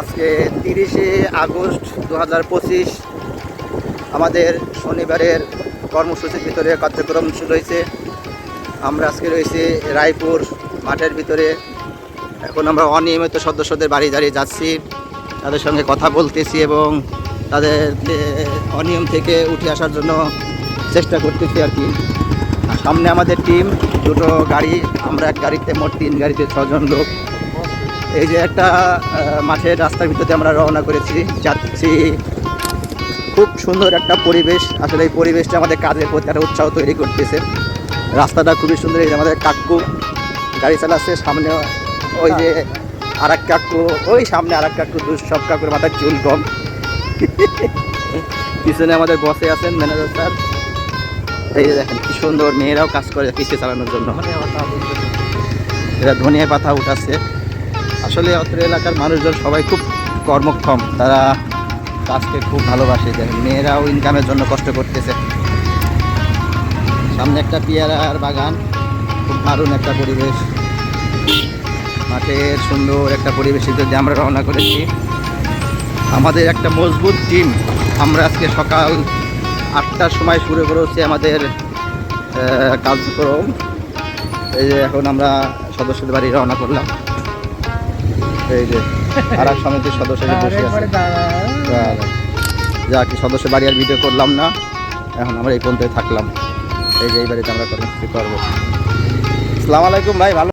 আজকে তিরিশে আগস্ট দু হাজার পঁচিশ আমাদের শনিবারের কর্মসূচির ভিতরে কার্যক্রম শুরু হয়েছে। আমরা আজকে রয়েছি রায়পুর মাঠের ভিতরে। এখন আমরা অনিয়মিত সদস্যদের বাড়ি দাঁড়িয়ে যাচ্ছি, তাদের সঙ্গে কথা বলতেছি এবং তাদেরকে অনিয়ম থেকে উঠে আসার জন্য চেষ্টা করতেছি আর কি। সামনে আমাদের টিম, দুটো গাড়ি, আমরা এক গাড়িতে মোট তিন গাড়িতে ছজন লোক। এই যে একটা মাঠের রাস্তার ভিতরে আমরা রওনা করেছি। যাচ্ছি। খুব সুন্দর একটা পরিবেশ। আসলে এই পরিবেশটা আমাদের কাজের প্রতি একটা উৎসাহ তৈরি করতেছে। রাস্তাটা খুবই সুন্দর। এই যে আমাদের কাকু গাড়ি চালাচ্ছে। সামনে ওই যে আর এক কাকু, ওই সামনে আর এক কাকু দু সব কাকুর মাথায় চুল কম পিছনে আমাদের বসে আছেন ম্যানেজার স্যার। এই যে দেখেন, কি সুন্দর মেয়েরাও কাজ করে কিস্তি চালানোর জন্য। এরা ধনিয়া পাতা উঠাচ্ছে। আসলে অত্র এলাকার মানুষজন সবাই খুব কর্মক্ষম। তারা কাজকে খুব ভালোবাসে মেয়েরাও ইনকামের জন্য কষ্ট করতেছে। সামনে একটা পেয়ারার বাগান, খুব দারুণ একটা পরিবেশ। মাঠের সুন্দর একটা পরিবেশের যদি আমরা রওনা করেছি। আমাদের একটা মজবুত টিম আমরা আজকে সকাল আটটার সময় শুরু করেছি আমাদের কার্যক্রম। এই যে এখন আমরা সদস্যদের বাড়ি রওনা করলাম। এই যে আর এক সমিতির সদস্য বসে আছে। যা কি সদস্য বাড়ি আর ভিডিও করলাম না। এখন আমরা এই পর্যন্তই থাকলাম। এই যে এই বাড়িতে আমরা কর্মসূচি করব আসসালামু আলাইকুম ভাই ভালো